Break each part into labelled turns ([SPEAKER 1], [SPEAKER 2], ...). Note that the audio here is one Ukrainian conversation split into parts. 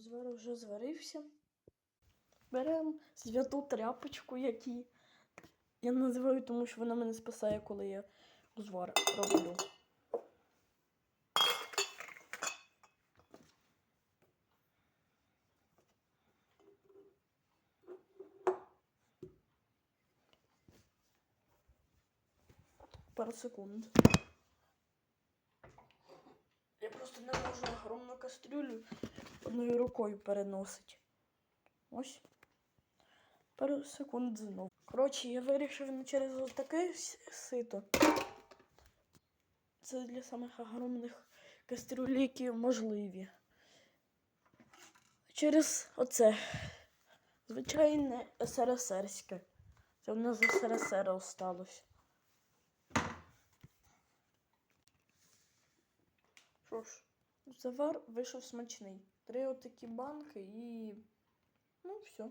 [SPEAKER 1] Узвар вже зварився. Беремо святу тряпочку, які я називаю, тому що вона мене спасає, коли я узвар роблю. Пару секунд. Просто не можу огромну кастрюлю одною рукою переносити. Ось. Пару секунд знову. Коротше, я вирішив не через ось таке сито. Це для самих огромних кастрюль, які можливі. Через оце. Звичайне СРСРське. Це в нас СРСР осталось. Що ж, завар вийшов смачний. Три отакі банки і. Ну, все.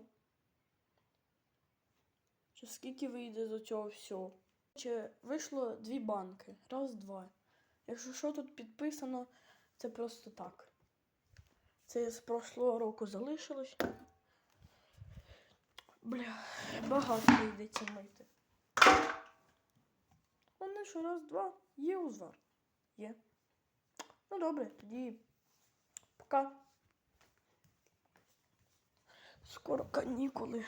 [SPEAKER 1] Чи скільки вийде з цього всього? Чи вийшло дві банки. Раз, два. Якщо що тут підписано, це просто так. Це з прошлого року залишилось. Бля, багато йдеться мити. Вони що раз, два, є узвар. Є. Ну добре, тоді пока. Скоро канікули.